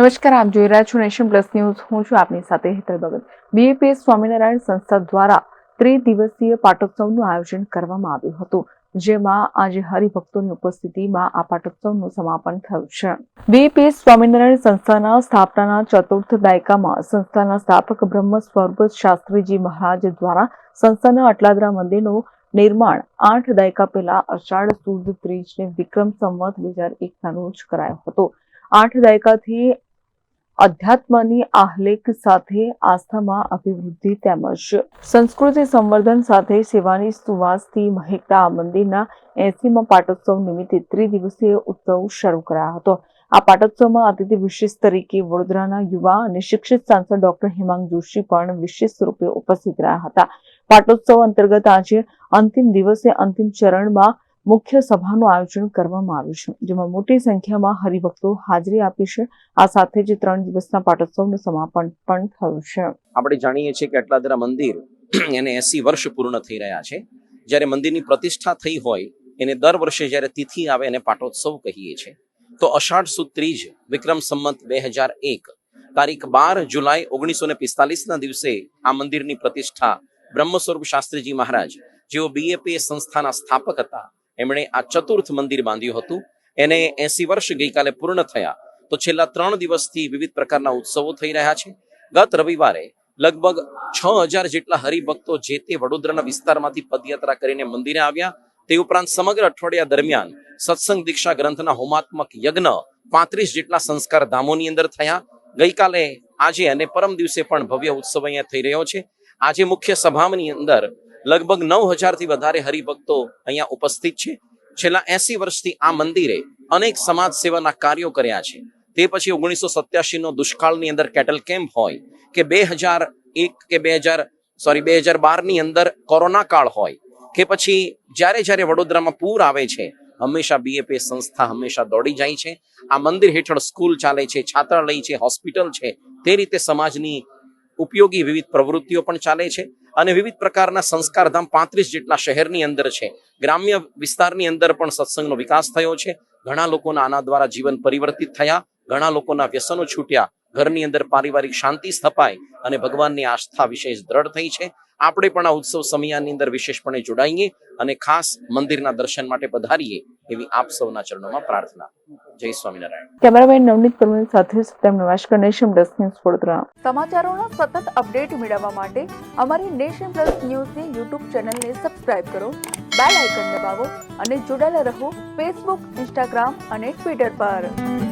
નમસ્કાર, આપ જોઈ રહ્યા છો નેશન પ્લસ ન્યૂઝ. હું છું આપની સાથે હેતલ ભગત. બીએપીએસ સ્વામિનારાયણ સંસ્થા દ્વારા ત્રિદિવસીય પાટોત્સવનું આયોજન કરવામાં આવ્યું હતું, જેમાં આજે હરિભક્તોની ઉપસ્થિતિમાં આ પાટોત્સવનું સમાપન થયું છે. બીએપીએસ સ્વામિનારાયણ સંસ્થાના સ્થાપનાના ચતુર્થ દાયકામાં સંસ્થાના સ્થાપક બ્રહ્મ સ્વરૂપ શાસ્ત્રીજી મહારાજ દ્વારા સંસ્થાના અટલાદરા મંદિરનું નિર્માણ આઠ દાયકા પહેલા અષાઢ સુદ ત્રીજને વિક્રમ સંવત બે હજાર એકના રોજ કરાયો હતો. આઠ દાયકાથી અધ્યાત્મની આહ્લેખ સાથે આસ્થામાં અભિવૃદ્ધિ તેમજ સંસ્કૃતિ સંવર્ધન સાથે સેવાની સુવાસથી મહેકતા આ મંદિરના એસીમાં પાટોત્સવ નિમિત્તે ત્રિદિવસીય ઉત્સવ શરૂ કરાયો હતો. આ પાટોત્સવમાં અતિથિ વિશેષ તરીકે વડોદરાના યુવા અને શિક્ષિત સાંસદ ડોક્ટર હેમાંગ જોશી પણ વિશેષ રૂપે ઉપસ્થિત રહ્યા હતા. પાટોત્સવ અંતર્ગત આજે અંતિમ દિવસે અંતિમ ચરણમાં મુખ્ય સભાનું આયોજન કરવામાં આવ્યું છે, જેમાં મોટી સંખ્યામાં હરિભક્તો હાજરી આપી છે. આ સાથે જ ત્રણ દિવસના પાટોત્સવનું સમાપન પણ થયું છે. આપણે જાણીએ છીએ કે અટલાદરા મંદિર એને એસી વર્ષ પૂર્ણ થઈ રહ્યા છે. જ્યારે મંદિરની પ્રતિષ્ઠા થઈ હોય, એને દર વર્ષે જ્યારે તિથિ આવે, એને પાટોત્સવ કહીએ છીએ. તો અષાઢ સુદ ત્રીજ વિક્રમ સંમત બે હજાર એક તારીખ બાર જુલાઈ ઓગણીસો ને પિસ્તાલીસના દિવસે આ મંદિરની પ્રતિષ્ઠા બ્રહ્મ સ્વરૂપ શાસ્ત્રીજી મહારાજ જેઓ બીએપીએ સંસ્થાના સ્થાપક હતા એમણે આ ચતુર્થ મંદિર બાંધ્યું હતું. એને એસી વર્ષ ગઈકાલે પૂર્ણ થયા. તો છેલ્લા ત્રણ દિવસથી વિવિધ પ્રકારના ઉત્સવો થઈ રહ્યા છે. ગત રવિવારે લગભગ છ હજાર જેટલા હરિભક્તો જે તે વડોદરાના વિસ્તારમાંથી પદયાત્રા કરીને મંદિરે આવ્યા. તે ઉપરાંત સમગ્ર અઠવાડિયા દરમિયાન સત્સંગ દીક્ષા ગ્રંથના હોમાત્મક યજ્ઞ પાંત્રીસ જેટલા સંસ્કાર ધામોની અંદર થયા. ગઈકાલે આજે અને પરમ દિવસે પણ ભવ્ય ઉત્સવ અહીંયા થઈ રહ્યો છે. આજે મુખ્ય સભાની અંદર લગભગ નવ હજારથી વધારે હરિભક્તો અહીંયા ઉપસ્થિત છે. છેલ્લા એસી વર્ષથી આ મંદિરે અનેક સમાજ સેવાના કાર્યો કર્યા છે. તે પછી ઓગણીસો સત્યાસીનો દુષ્કાળની અંદર કેટલ કેમ્પ હોય કે બે હજાર એક કે બે હજાર સોરી બે હજાર બારની અંદર કોરોના કાળ હોય કે પછી જ્યારે જ્યારે વડોદરામાં પૂર આવે છે, હંમેશા બીએપી સંસ્થા હંમેશા દોડી જાય છે. આ મંદિર હેઠળ સ્કૂલ ચાલે છે, છાત્રાલય છે, હોસ્પિટલ છે, તે રીતે સમાજની ઉપયોગી વિવિધ પ્રવૃત્તિઓ પણ ચાલે છે. અને વિવિધ પ્રકારના સંસ્કારધામ પાંત્રીસ જેટલા શહેરની અંદર છે. ગ્રામ્ય વિસ્તારની અંદર પણ સત્સંગનો વિકાસ થયો છે. ઘણા લોકોના આના દ્વારા જીવન પરિવર્તિત થયા. ઘણા લોકોના વ્યસનો છૂટ્યા. ઘરની અંદર પારિવારિક શાંતિ સ્થપાય અને ભગવાનની આસ્થા વિશેષ દ્રઢ થઈ છે. આપણે પણ આ ઉત્સવ સમયાની અંદર વિશેષપણે જોડાઈએ અને ખાસ મંદિરના દર્શન માટે પધારીએ. એવી આપ સૌના ચરણોમાં પ્રાર્થના. જય સ્વામિનારાયણ. કેમેરામેન નવનીત પરમેલ સાથે Satyam Navashakar Nation Plus News Vadodara. સમાચારોના સતત અપડેટ મેળવવા માટે અમારી નેશન પ્લસ ન્યૂઝની યુટ્યુબ ચેનલને સબસ્ક્રાઇબ કરો બેલ આઇકન દબાવો અને જોડાયેલા રહો ફેસબુક ઇન્સ્ટાગ્રામ અને ટ્વિટર પર.